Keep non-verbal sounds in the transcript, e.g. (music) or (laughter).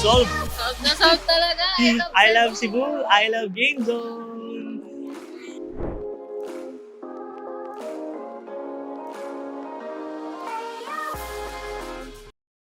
Solve! Solve na solve talaga! (laughs) I love, I love Cebu! I love Game